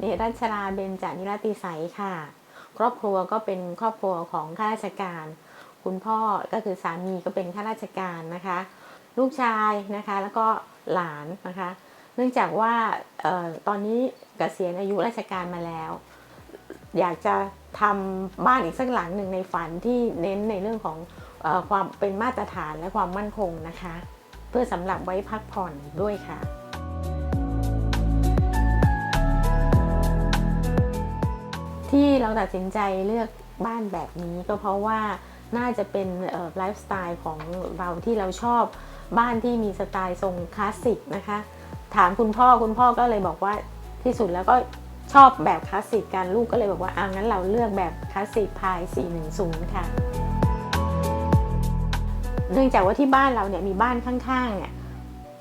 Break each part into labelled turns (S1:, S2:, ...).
S1: เนรัชราเบญจนิรติสัยค่ะ ครอบครัวก็เป็นครอบครัวของข้าราชการ คุณพ่อก็คือสามีก็เป็นข้าราชการนะคะ ลูกชายนะคะแล้วก็หลานนะคะ เนื่องจากว่าออตอนนี้เกษียณอายุราชการมาแล้ว อยากจะทำบ้านอีกสักหลังหนึ่งในฝันที่เน้นในเรื่องของออความเป็นมาตรฐานและความมั่นคงนะคะ เพื่อสำหรับไว้พักผ่อนด้วยค่ะ ที่เราตัดสินใจเลือกบ้านแบบนี้ก็เพราะว่าน่าจะเป็นไลฟ์สไตล์ของเราที่เราชอบบ้านที่มีสไตล์ทรงคลาสสิกนะคะ ถามคุณพ่อคุณพ่อก็เลยบอกว่าที่สุดแล้วก็ชอบแบบคลาสสิกกันลูกก็เลยบอกว่าอางั้นเราเลือกแบบคลาสสิกพาย 410 ค่ะ เนื่องจากว่าที่บ้านเราเนี่ยมีบ้านข้างๆเนี่ย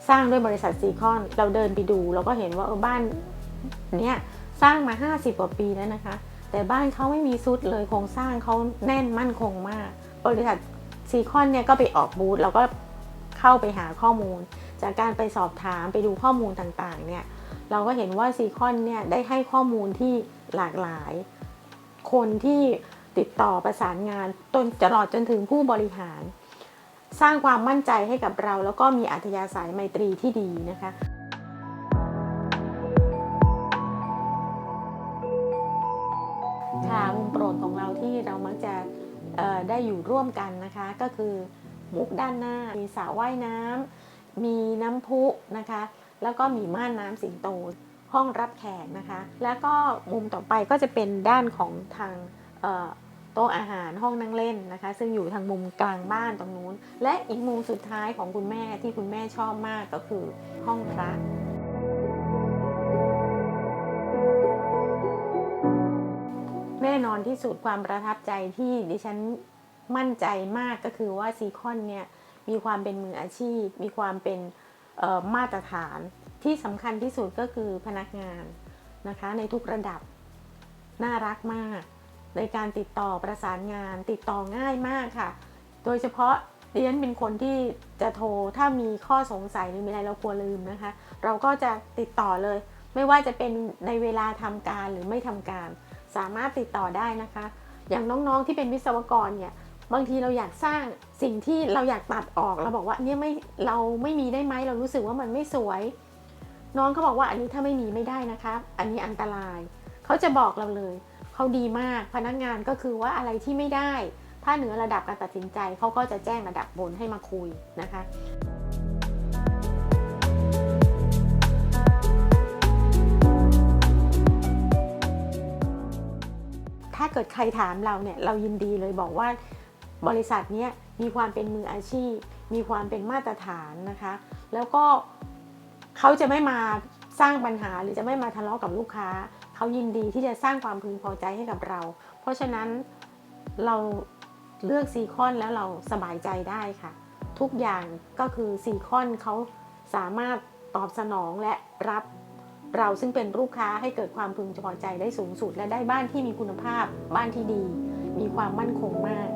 S1: สร้างด้วยบริษัทซีคอนเราเดินไปดูเราก็เห็นว่าเออบ้านเนี้ยสร้างมา 50 กว่าปีแล้วนะคะ แต่บ้านเขาไม่มีซุดเลยโครงสร้างเขาแน่นมั่นคงมาก บริษัทซีคอนเนี่ยก็ไปออกบูธเราก็เข้าไปหาข้อมูล จากการไปสอบถามไปดูข้อมูลต่างๆเนี่ยเราก็เห็นว่าซีคอนเนี่ยได้ให้ข้อมูลที่หลากหลาย คนที่ติดต่อประสานงานจนตลอดจนถึงผู้บริหาร สร้างความมั่นใจให้กับเรา แล้วก็มีอัธยาศัยไมตรีที่ดีนะคะ ปรดของเราที่เรามักจะได้อยู่ร่วมกันนะคะ ก็คือมุกด้านหน้า มีสระว่ายน้ำมีน้ำพุนะคะ แล้วก็มีม่านน้ำสิงโตห้องรับแขกนะคะ แล้วก็มุมต่อไปก็จะเป็นด้านของทางโต๊ะอาหารห้องนั่งเล่นนะคะ ซึ่งอยู่ทางมุมกลางบ้านตรงนู้น และอีกมุมสุดท้ายของคุณแม่ที่คุณแม่ชอบมากก็คือห้องพระ น่นอนที่สุดความประทับใจที่ดิฉันมั่นใจมากก็คือว่าซีคอนเนี่ยมีความเป็นมืออาชีพ มีความเป็นมาตรฐานที่สำคัญที่สุดก็คือพนักงานนะคะ ในทุกระดับน่ารักมากในการติดต่อประสานงานติดต่อง่ายมากค่ะ โดยเฉพาะดิฉันเป็นคนที่จะโทรถ้ามีข้อสงสัยหรือมีอะไรเรากลัวลืมนะคะ เราก็จะติดต่อเลย ไม่ว่าจะเป็นในเวลาทำการหรือไม่ทำการ สามารถติดต่อได้นะคะ อย่างน้องๆที่เป็นวิศวกรเนี่ยบางทีเราอยากสร้างสิ่งที่เราอยากตัดออกเราบอกว่าเนี่ยไม่เราไม่มีได้ไหมเรารู้สึกว่ามันไม่สวย น้องเขาบอกว่าอันนี้ถ้าไม่มีไม่ได้นะคะอันนี้อันตรายเขาจะบอกเราเลยเขาดีมากพนักงานก็คือว่าอะไรที่ไม่ได้ ถ้าเหนือระดับการตัดสินใจเขาก็จะแจ้งระดับบนให้มาคุยนะคะ กิดใครถามเราเนี่ยเรายินดีเลยบอกว่าบริษัทนี้มีความเป็นมืออาชีพ มีความเป็นมาตรฐานนะคะ แล้วก็เขาจะไม่มาสร้างปัญหาหรือจะไม่มาทะเลาะกับลูกค้า เขายินดีที่จะสร้างความพึงพอใจให้กับเรา เพราะฉะนั้นเราเลือกซีคอนแล้วเราสบายใจได้ค่ะ ทุกอย่างก็คือซีคอนเขาสามารถตอบสนองและรับ เราซึ่งเป็นลูกค้าให้เกิดความพึงพอใจได้สูงสุด และได้บ้านที่มีคุณภาพ บ้านที่ดี มีความมั่นคงมาก